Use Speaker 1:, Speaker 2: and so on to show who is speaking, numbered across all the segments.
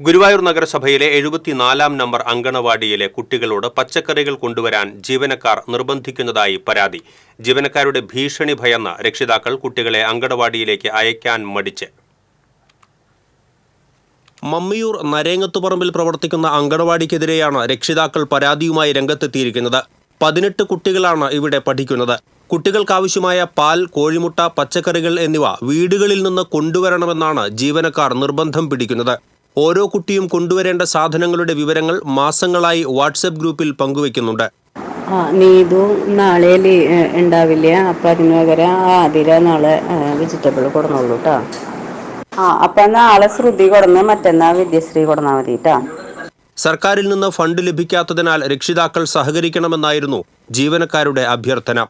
Speaker 1: ഗുരുവായൂർ നഗരസഭയിലെ എഴുപത്തിനാലാം നമ്പർ അങ്കണവാടിയിലെ കുട്ടികളോട് പച്ചക്കറികൾ കൊണ്ടുവരാൻ ജീവനക്കാർ നിർബന്ധിക്കുന്നതായി പരാതി. ജീവനക്കാരുടെ ഭീഷണി ഭയന്ന് രക്ഷിതാക്കൾ കുട്ടികളെ അങ്കണവാടിയിലേക്ക് അയക്കാൻ മടിച്ച്. മമ്മിയൂർ നരേങ്ങത്തുപറമ്പിൽ പ്രവർത്തിക്കുന്ന അങ്കണവാടിക്കെതിരെയാണ് രക്ഷിതാക്കൾ പരാതിയുമായി രംഗത്തെത്തിയിരിക്കുന്നത്. പതിനെട്ട് കുട്ടികളാണ് ഇവിടെ പഠിക്കുന്നത്. കുട്ടികൾക്കാവശ്യമായ പാൽ കോഴിമുട്ട പച്ചക്കറികൾ എന്നിവ വീടുകളിൽ നിന്ന് കൊണ്ടുവരണമെന്നാണ് ജീവനക്കാർ നിർബന്ധം പിടിക്കുന്നത്. ഓരോ കുട്ടിയും കൊണ്ടുവരേണ്ട സാധനങ്ങളുടെ വിവരങ്ങൾ മാസങ്ങളായി വാട്സപ്പ് ഗ്രൂപ്പിൽ പങ്കുവയ്ക്കുന്നുണ്ട്.
Speaker 2: ആ നീതു നാളെ ഉണ്ടാവില്ല? അപ്പം അതിന് പകരം ആതിര നാളെ വെജിറ്റബിൾ കൊടുന്നുള്ളൂ കേട്ടോ ആ അപ്പം നാളെ ശ്രുതി കൊടുന്ന് മറ്റന്നാൾ വിദ്യശ്രീ കൊടുന്നാൽ മതി കേട്ടോ
Speaker 1: സർക്കാരിൽ നിന്ന് ഫണ്ട് ലഭിക്കാത്തതിനാൽ രക്ഷിതാക്കൾ സഹകരിക്കണമെന്നായിരുന്നു ജീവനക്കാരുടെ അഭ്യർത്ഥന.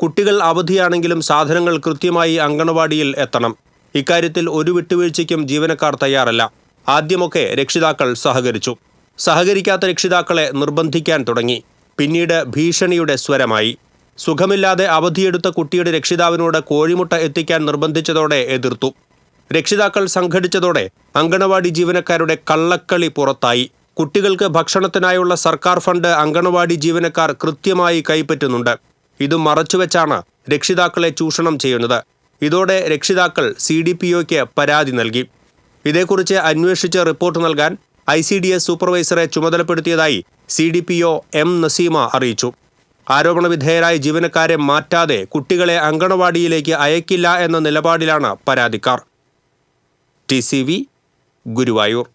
Speaker 1: കുട്ടികൾ അവധിയാണെങ്കിലും സാധനങ്ങൾ കൃത്യമായി അങ്കണവാടിയിൽ എത്തണം. ഇക്കാര്യത്തിൽ ഒരു വിട്ടുവീഴ്ചയ്ക്കും ജീവനക്കാർ തയ്യാറല്ല. ആദ്യമൊക്കെ രക്ഷിതാക്കൾ സഹകരിച്ചു. സഹകരിക്കാത്ത രക്ഷിതാക്കളെ നിർബന്ധിക്കാൻ തുടങ്ങി. പിന്നീട് ഭീഷണിയുടെ സ്വരമായി. സുഖമില്ലാതെ അവധിയെടുത്ത കുട്ടിയുടെ രക്ഷിതാവിനോട് കോഴിമുട്ട എത്തിക്കാൻ നിർബന്ധിച്ചതോടെ എതിർത്തു. രക്ഷിതാക്കൾ സംഘടിച്ചതോടെ അങ്കണവാടി ജീവനക്കാരുടെ കള്ളക്കളി പുറത്തായി. കുട്ടികൾക്ക് ഭക്ഷണത്തിനായുള്ള സർക്കാർ ഫണ്ട് അങ്കണവാടി ജീവനക്കാർ കൃത്യമായി കൈപ്പറ്റുന്നുണ്ട്. ഇത് മറച്ചുവെച്ചാണ് രക്ഷിതാക്കളെ ചൂഷണം ചെയ്യുന്നത്. ഇതോടെ രക്ഷിതാക്കൾ സി പരാതി നൽകി. ഇതേക്കുറിച്ച് അന്വേഷിച്ച് റിപ്പോർട്ട് നൽകാൻ ഐ സി ഡി എസ് സൂപ്പർവൈസറെ ചുമതലപ്പെടുത്തിയതായി C D P O M Naseema അറിയിച്ചു. ആരോപണ വിധേയരായ ജീവനക്കാരെ മാറ്റാതെ കുട്ടികളെ അങ്കണവാടിയിലേക്ക് അയക്കില്ല എന്ന നിലപാടിലാണ് പരാതിക്കാർ. T C V Guruvayur.